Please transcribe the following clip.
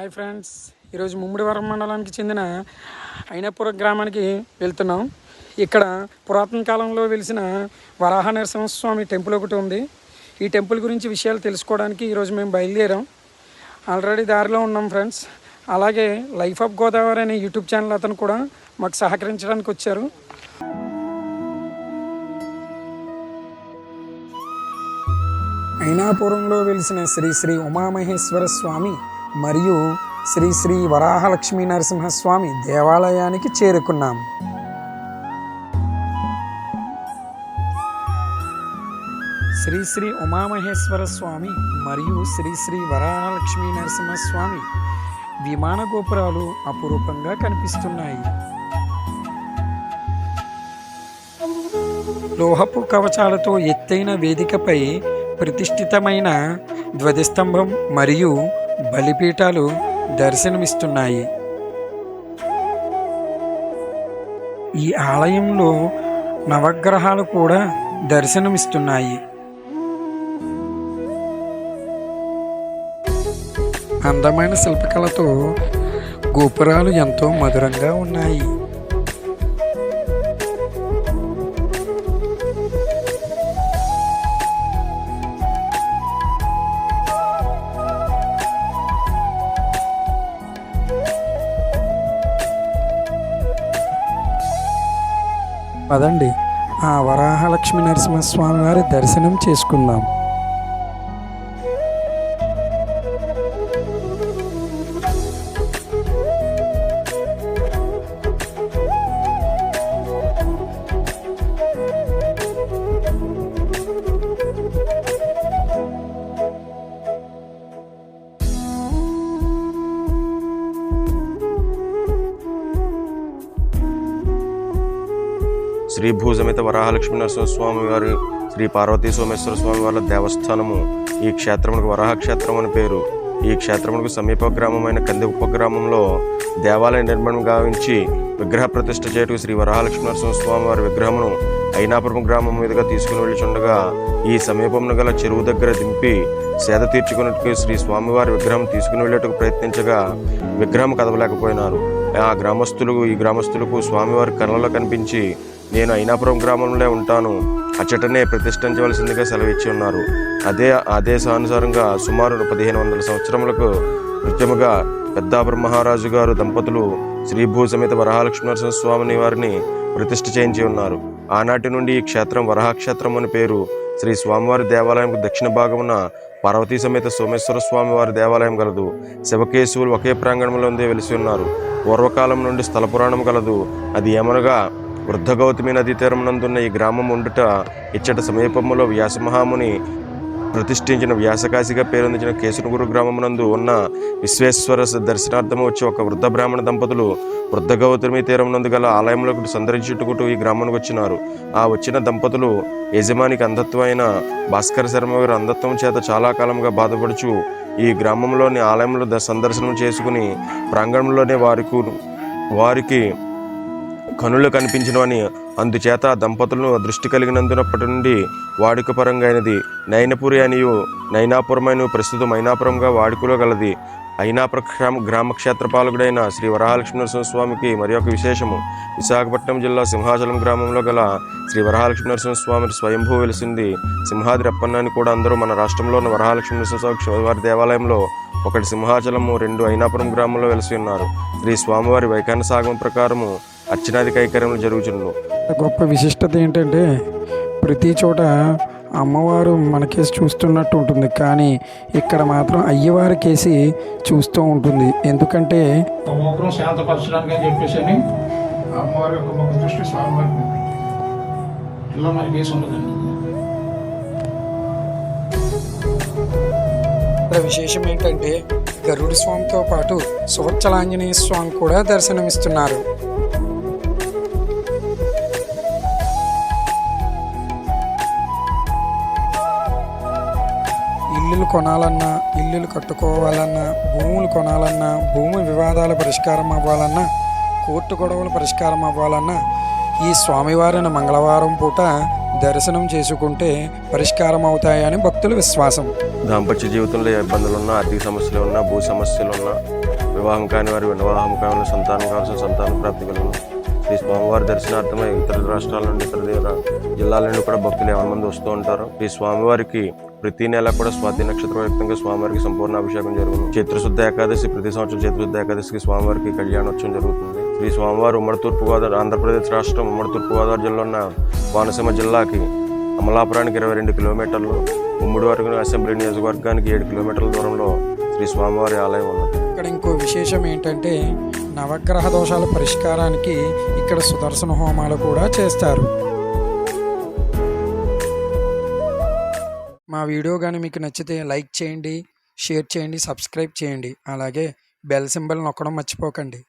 Hi friends. ఈరోజు ముమ్మిడివరం మండలానికి చెందిన అయినపుర గ్రామానికి వెళ్తున్నాం. ఇక్కడ పురాతన కాలంలో వెలిసిన వరాహ నరసింహస్వామి టెంపుల్ ఒకటి ఉంది. ఈ టెంపుల్ గురించి విషయాలు తెలుసుకోవడానికి ఈరోజు మేము బయలుదేరాం. ఆల్రెడీ దారిలో ఉన్నాం ఫ్రెండ్స్. అలాగే లైఫ్ ఆఫ్ గోదావరి అనే యూట్యూబ్ ఛానల్ అతను కూడా మాకు సహకరించడానికి వచ్చారు. అయినాపురంలో వెలిసిన శ్రీ శ్రీ ఉమామహేశ్వర స్వామి మరియు శ్రీ శ్రీ వరాహలక్ష్మీ నరసింహస్వామి దేవాలయానికి చేరుకున్నాం. శ్రీ శ్రీ ఉమామహేశ్వర స్వామి మరియు శ్రీ శ్రీ వరాహలక్ష్మీ నరసింహస్వామి విమాన గోపురాలు అపురూపంగా కనిపిస్తున్నాయి. లోహపు కవచాలతో ఎత్తైన వేదికపై ప్రతిష్ఠితమైన ధ్వజస్తంభం మరియు బలిపీఠాలు దర్శనమిస్తున్నాయి. ఈ ఆలయంలో నవగ్రహాలు కూడా దర్శనమిస్తున్నాయి. అందమైన శిల్పకళతో గోపురాలు ఎంతో మధురంగా ఉన్నాయి. పదండి. ఆ వరాహలక్ష్మి నరసింహస్వామి వారి దర్శనం చేసుకుందాం. శ్రీ భూసమిత వరాహలక్ష్మీ నరసింహస్వామి వారి శ్రీ పార్వతీ సోమేశ్వర స్వామి వారి దేవస్థానము. ఈ క్షేత్రమునకు వరాహ క్షేత్రం అని పేరు. ఈ క్షేత్రమునకు సమీప గ్రామమైన కంది ఉపగ్రామంలో దేవాలయ నిర్మాణం గావించి విగ్రహ ప్రతిష్ఠ చేయటకు శ్రీ వరాహలక్ష్మీ నరసింహ స్వామి వారి విగ్రహమును అయినాపురం గ్రామం మీదుగా తీసుకుని వెళ్ళుచుండగా ఈ సమీపమున గల చెరువు దగ్గర దింపి సేద తీర్చుకున్నట్టుకు శ్రీ స్వామివారి విగ్రహం తీసుకుని వెళ్ళేటకు ప్రయత్నించగా విగ్రహం కదవలేకపోయినారు ఆ గ్రామస్తులు ఈ గ్రామస్తులకు స్వామివారి కళ్ళలో కనిపించి నేను అయినాపురం గ్రామంలో ఉంటాను. అచ్చటనే ప్రతిష్ఠించవలసిందిగా సెలవిచ్చి ఉన్నారు. అదే ఆదేశానుసారంగా సుమారు పదిహేను వందల సంవత్సరములకు నృత్యముగా పెద్దాపురం మహారాజు గారు దంపతులు శ్రీభూ సమేత వరహాలక్ష్మీ నరసింహ స్వామిని వారిని ప్రతిష్ఠ చేయించి ఉన్నారు. ఆనాటి నుండి ఈ క్షేత్రం వరహాక్షేత్రం అని పేరు శ్రీ స్వామివారి దేవాలయంకు దక్షిణ భాగమున పార్వతీ సమేత సోమేశ్వర స్వామి వారి దేవాలయం గలదు. శివకేశవులు ఒకే ప్రాంగణంలో వెలిసి ఉన్నారు. పూర్వకాలం నుండి స్థల పురాణం గలదు. అది ఏమనగా వృద్ధ గౌతమి నదీ తీరమునందున్న ఈ గ్రామం ఉండుట ఇచ్చట సమీపములో వ్యాసమహాముని ప్రతిష్ఠించిన వ్యాసకాశిగా పేరొందించిన కేసునగురు గ్రామమునందు ఉన్న విశ్వేశ్వర దర్శనార్థము వచ్చి ఒక వృద్ధ బ్రాహ్మణ దంపతులు వృద్ధ గౌతమి తీరమునందు గల ఆలయంలోకి సందర్శించుకుంటూ ఈ గ్రామానికి వచ్చినారు. ఆ వచ్చిన దంపతులు యజమానికి అంధత్వమైన భాస్కర శర్మ గారి అంధత్వం చేత చాలా కాలంగా బాధపడుచు ఈ గ్రామంలోని ఆలయంలో సందర్శనం చేసుకుని ప్రాంగణంలోనే వారికి వారికి కనులు కనిపించినవని అందుచేత ఆ దంపతులను దృష్టి కలిగినందునప్పటి నుండి వాడుక పరంగా అయినది నైనపురి అనియు నైనాపురమైన ప్రస్తుతం మైనాపురంగా వాడుకలో గలది అయినాపుర గ్రామ గ్రామ క్షేత్రపాలకుడైన శ్రీ వరహాలక్ష్మీ స్వామికి మరి ఒక విశేషము. విశాఖపట్నం జిల్లా సింహాచలం గ్రామంలో గల శ్రీ వరహాలక్ష్మీ స్వామి స్వయంభూ వెలిసింది సింహాద్రి అప్పన్నాన్ని కూడా అందరూ మన రాష్ట్రంలో ఉన్న వరహాలక్ష్మీ నరసింహస్వామి దేవాలయంలో ఒకటి సింహాచలము రెండు అయినాపురం గ్రామంలో వెలిసి ఉన్నారు. శ్రీ స్వామివారి వైఖాన సాగం ప్రకారము అర్చనాది కైకర్యములు జరుగుచుండు గొప్ప విశిష్టత ఏంటంటే ప్రతి చోట అమ్మవారు మనకేసి చూస్తున్నట్టు ఉంటుంది. కానీ ఇక్కడ మాత్రం అయ్యవారి కేసి చూస్తూ ఉంటుంది. ఎందుకంటే ముగ్గురం శాంతపరచడానికి అని చెప్పేసి అని అమ్మవారి యొక్క ముఖ దృష్టి. ఇలా మనకి వేసి ఉండదండి. విశేషం ఏంటంటే గరుడు స్వామితో పాటు సువచ్చలాంజనేయ స్వామి కూడా దర్శనమిస్తున్నారు. ఇల్లులు కొనాలన్నా ఇల్లులు కట్టుకోవాలన్నా భూములు కొనాలన్నా భూమి వివాదాల పరిష్కారం అవ్వాలన్నా కోర్టు గొడవల పరిష్కారం అవ్వాలన్నా ఈ స్వామివారిని మంగళవారం పూట దర్శనం చేసుకుంటే పరిష్కారం అవుతాయని భక్తుల విశ్వాసం. దాంపత్య జీవితంలో ఇబ్బందులు ఉన్నా ఆర్థిక సమస్యలు ఉన్నా భూ సమస్యలు ఉన్నా వివాహం కాని వారి వివాహం కావాలని సంతానం కావాల్సిన సంతాన ప్రాప్తి కలను శ్రీ స్వామివారి దర్శనార్థమై ఇతర రాష్ట్రాల నుండి ఇతర జిల్లాల నుండి కూడా భక్తులు ఎవరి మంది వస్తూ ఉంటారు. ఈ స్వామివారికి ప్రతి నెల కూడా స్వాతి నక్షత్రం యుక్తంగా స్వామివారికి సంపూర్ణ అభిషేకం జరుగుతుంది. చిత్రశుద్ధ ఏకాదశి ప్రతి సంవత్సరం చిత్రశుద్ధ ఏకాదశికి స్వామివారికి కళ్యాణోత్సవం జరుగుతుంది. శ్రీ స్వామివారు ఉమ్మడి తూర్పుగోదావరి ఆంధ్రప్రదేశ్ రాష్ట్రం ఉమ్మడి తూర్పుగోదావరి జిల్లా ఉన్న కోనసీమ జిల్లాకి అమలాపురానికి ఇరవై రెండు కిలోమీటర్లు ఉమ్మడి వరకు అసెంబ్లీ నియోజకవర్గానికి ఏడు కిలోమీటర్ల దూరంలో శ్రీ స్వామివారి ఆలయం ఉన్నది. ఇక్కడ ఇంకో విశేషం ఏంటంటే నవగ్రహ దోషాల పరిష్కారానికి ఇక్కడ సుదర్శన హోమాలు కూడా చేస్తారు. మా వీడియో కానీ మీకు నచ్చితే లైక్ చేయండి షేర్ చేయండి సబ్స్క్రైబ్ చేయండి. అలాగే బెల్ సింబల్ నొక్కడం మర్చిపోకండి.